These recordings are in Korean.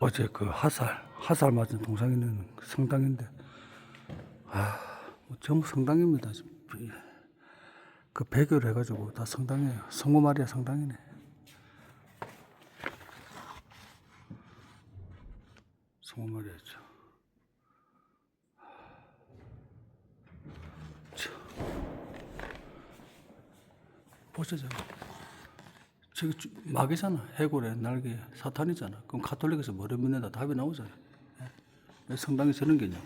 어제 그 하살, 하살 맞은 동상 있는 그 성당인데, 아, 뭐 전부 성당입니다. 그 배교를 해가지고 다 성당이에요. 성모 마리아 성당이네. 성모 마리아죠. 참. 보시죠. 저기 주- 마귀잖아. 해골의 날개 사탄이잖아. 그럼 가톨릭에서 뭐를 믿는다 답이 나오잖아. 예? 왜 성당에 저런 게냐?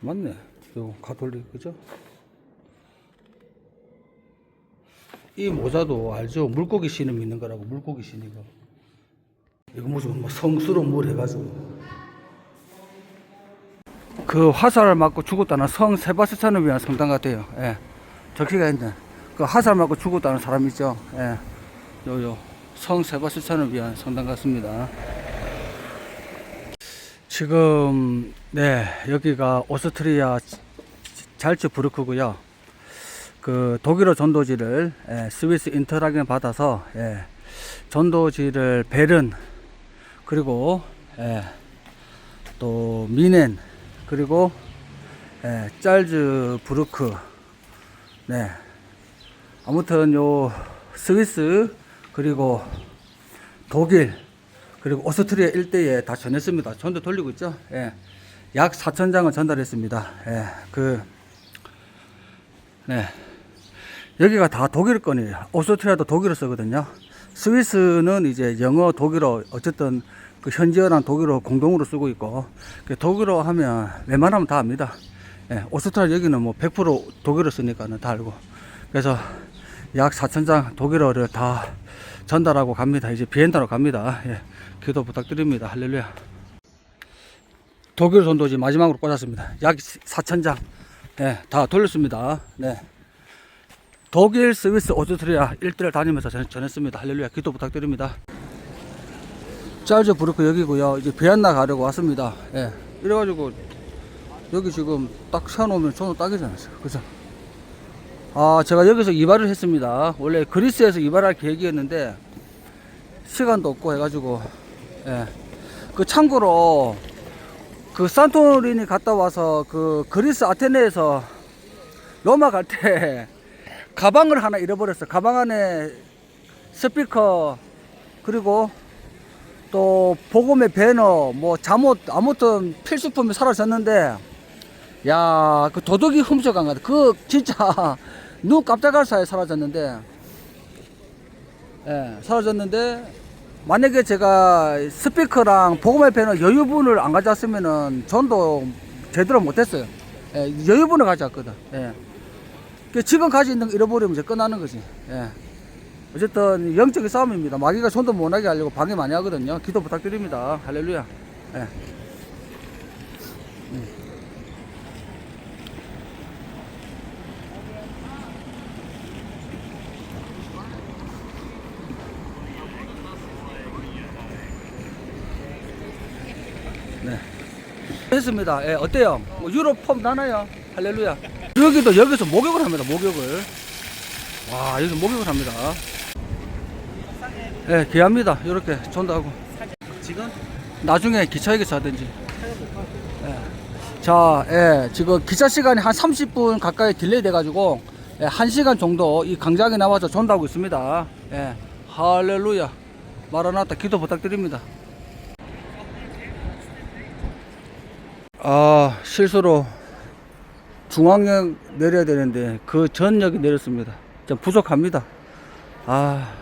맞네. 요 가톨릭 그죠? 이 모자도 알죠? 물고기 신을 믿는 거라고 물고기 신 이거. 이거 무슨 뭐 성스러운 물 해가지고. 그 화살을 맞고 죽었다는 성 세바스찬을 위한 성당 같아요. 예. 적시가 있네. 그 화살 맞고 죽었다는 사람 있죠. 예. 요요 성 세바스찬을 위한 성당 같습니다. 지금 네 여기가 오스트리아 잘츠 부르크고요. 그 독일어 전도지를 예, 스위스 인터락을 받아서 예, 전도지를 베른 그리고 예, 또 미넨 그리고 예, 짤즈 부르크 네 아무튼 요 스위스 그리고 독일 그리고 오스트리아 일대에 다 전했습니다. 전도 돌리고 있죠. 예. 약 4천 장을 전달했습니다. 예. 그 네. 여기가 다 독일 건이에요. 오스트리아도 독일어 쓰거든요. 스위스는 이제 영어, 독일어, 어쨌든 그 현지어랑 독일어 공동으로 쓰고 있고, 그 독일어 하면 웬만하면 다 압니다. 예, 오스트리아 여기는 뭐 100% 독일어 쓰니까는 다 알고. 그래서 약 4천장 독일어를 다 전달하고 갑니다. 이제 비엔나로 갑니다. 예, 기도 부탁드립니다. 할렐루야. 독일 전도지 마지막으로 꽂았습니다. 약 4천장. 예, 다 돌렸습니다. 네. 독일, 스위스, 오스트리아 일대를 다니면서 전, 전했습니다. 할렐루야. 기도 부탁드립니다. 짤저 부르크 여기고요. 이제 비엔나 가려고 왔습니다. 예. 이래가지고 여기 지금 딱 세워놓으면 저는 딱이잖아요. 그죠? 아, 제가 여기서 이발을 했습니다. 원래 그리스에서 이발할 계획이었는데 시간도 없고 해가지고 예. 그 참고로 그 산토리니 갔다 와서 그 그리스 아테네에서 로마 갈 때 가방을 하나 잃어버렸어. 가방 안에 스피커 그리고 또 복음의 배너 뭐 잠옷 아무튼 필수품이 사라졌는데 야 그 도둑이 훔쳐간 거다. 그 진짜 눈 깜짝할 사이에 사라졌는데 예 사라졌는데 만약에 제가 스피커랑 복음의 배너 여유분을 안 가져왔으면은 전도 제대로 못했어요. 예, 여유분을 가져왔거든. 예. 그 지금 가지고 있는 거 잃어버리면 이제 끝나는 거지. 예. 어쨌든 영적인 싸움입니다. 마귀가 손도 못 나게 하려고 방해 많이 하거든요. 기도 부탁드립니다. 할렐루야. 예. 했습니다. 예, 어때요? 뭐 유럽 폼 나나요? 할렐루야. 여기도 여기서 목욕을 합니다. 목욕을. 와, 여기서 목욕을 합니다. 예, 귀합니다. 이렇게 전도하고. 지금 나중에 기차역에서 하든지. 예. 자, 예, 지금 기차 시간이 한 30분 가까이 딜레이 돼가지고, 예, 1시간 정도 이 광장에 나와서 전도하고 있습니다. 예, 할렐루야. 마라나타 기도 부탁드립니다. 아, 실수로 중앙역 내려야 되는데 그 전역이 내렸습니다. 좀 부족합니다. 아.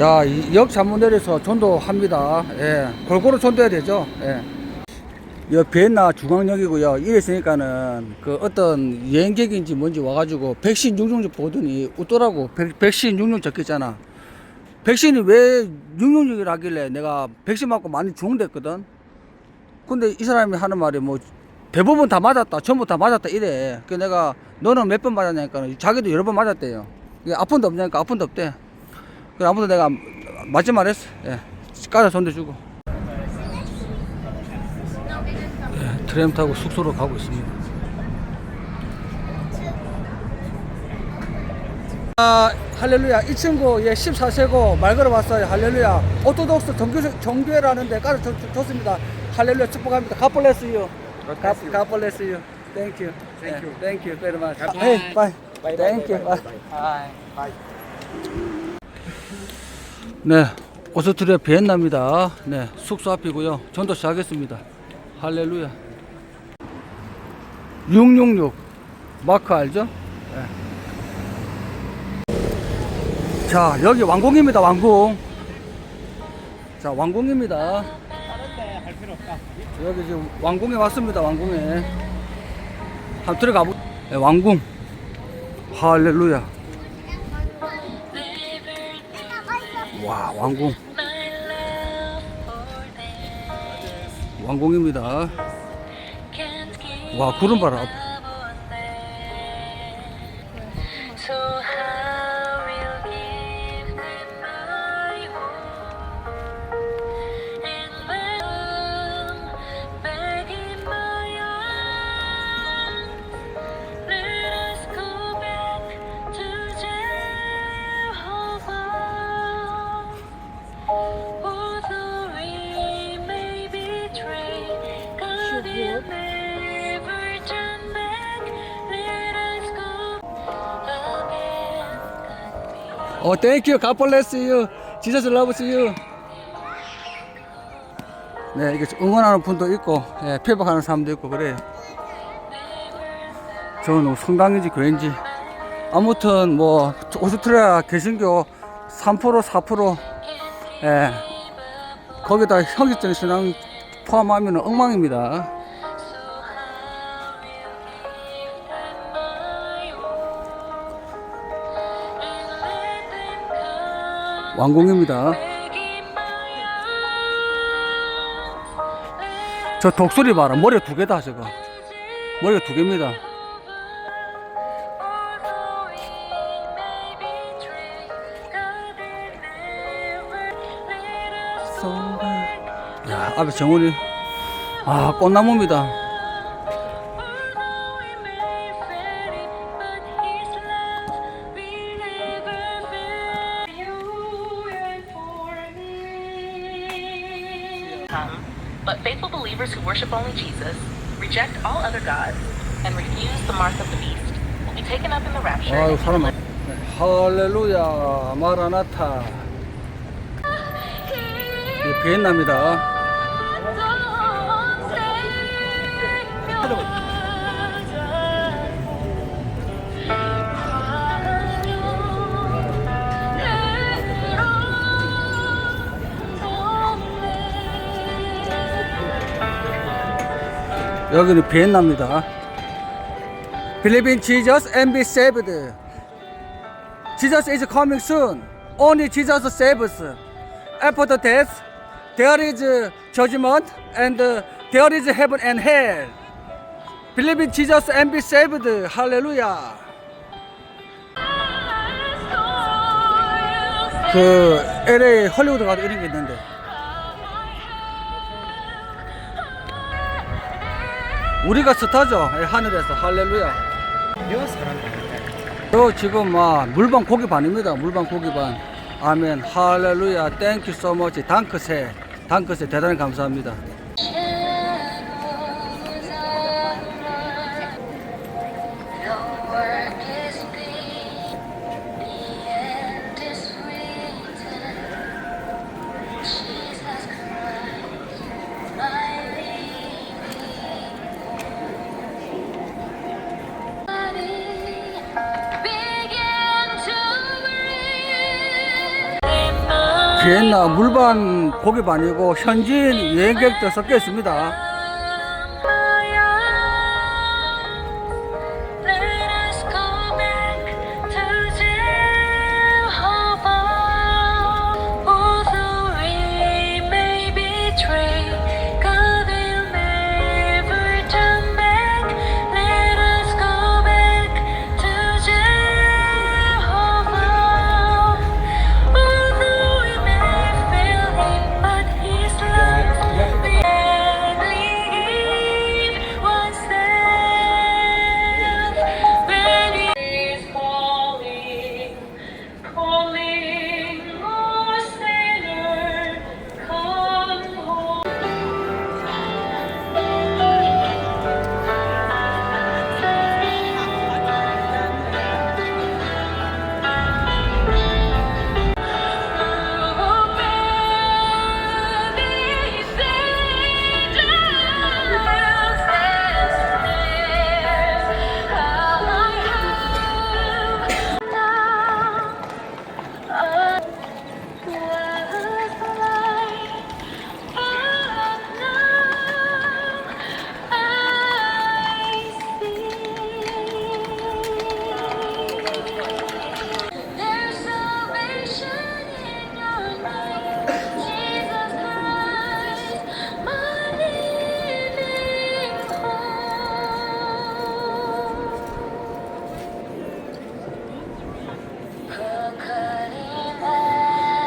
야, 이역 잘못 내려서 전도합니다. 예. 골고루 전도해야 되죠. 예. 여 비엔나 중앙역이고요. 이랬으니까는 그 어떤 여행객인지 뭔지 와가지고 백신 육룡적 보더니 웃더라고. 백, 백신 육룡 적혀있잖아. 백신이 왜 육룡적이라길래 내가 백신 맞고 많이 죽는댔거든. 근데 이 사람이 하는 말이 뭐 대부분 다 맞았다. 전부 다 맞았다 이래. 그 내가 너는 몇 번 맞았냐니까 자기도 여러 번 맞았대요. 아픈 데 없냐니까 아픈 데 없대. 그래 아무튼 내가 맞지 말했어. 예. 까서 전대주고. 예, 트램 타고 숙소로 가고 있습니다. 아, 할렐루야. 이 친구 예 14세고 말 걸어봤어요. 할렐루야. 오토독스 정교 정교회라는데 줬- 줬습니다. 할렐루야 축복합니다. God bless you. God, God bless you. Thank you. Thank you. Thank you very much. Hey, bye. Thank you. Bye. 네, 오스트리아 비엔나입니다. 네, 숙소 앞이고요. 전도 시작했습니다. 할렐루야. 666 마크 알죠? 네. 자, 여기 왕궁입니다. 왕궁. 자, 왕궁입니다. 자, 여기 지금 왕궁에 왔습니다. 왕궁에. 한번 들어가 보. 네, 왕궁. 할렐루야. 와, 왕궁. 왕궁입니다. 와, 구름 봐라. 어, thank you. God bless you. Jesus loves you. 네, 이게 응원하는 분도 있고, 예, 피박하는 사람도 있고, 그래요. 저는 성당인지 교회인지. 아무튼, 뭐, 오스트리아 개신교 3% 4% 예, 거기다 형식적인 신앙 포함하면 엉망입니다. 왕궁입니다. 저 독수리 봐라. 머리 두 개다, 저거. 머리가 두 개입니다. 야, 앞에 정원이. 아, 꽃나무입니다. Come, but faithful believers who worship only Jesus, reject all other gods, and refuse the mark of the beast will be taken up in the rapture. 아유, 사람 많 네, 할렐루야, 마라나타. 이 비엔나입니다. 여기는 비엔나입니다. Believe in Jesus and be saved. Jesus is coming soon. Only Jesus saves. After the death, there is judgment and there is heaven and hell. Believe in Jesus and be saved. 할렐루야. 그 LA 헐리우드 가도 이런 게 있는데. 우리가 스타죠. 예, 하늘에서 할렐루야. 저 지금 막 물방 고기 반입니다. 물방 고기 반. 아멘. 할렐루야. 땡큐 so much. 당크세. 당크세 대단히 감사합니다. 물반 고기 반이고 현지인 여행객도 섞여 있습니다.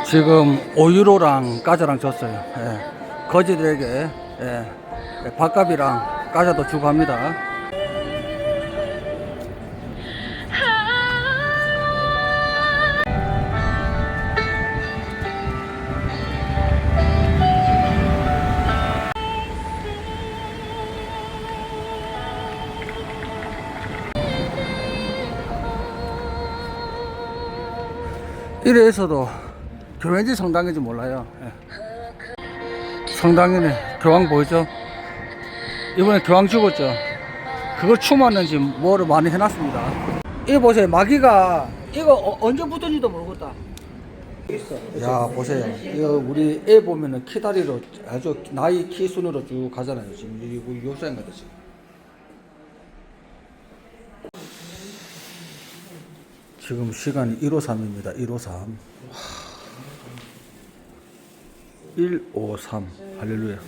지금 5유로랑 까자랑 줬어요. 예. 거지들에게 예. 밥값이랑 까자도 주고 합니다. 이래서도 교회인지 성당인지 몰라요. 예. 성당이네. 교황 보이죠? 이번에 교황 죽었죠? 그걸 추모하는지 뭐를 많이 해놨습니다. 이거 보세요. 마귀가 이거 어- 언제 붙은지도 모르겠다. 야 보세요. 이거 우리 애 보면은 키 다리로 아주 나이 키 순으로 쭉 가잖아요. 지금 이거 요새인 거죠 지금. 지금 시간이 153입니다. 153. 153. 할렐루야.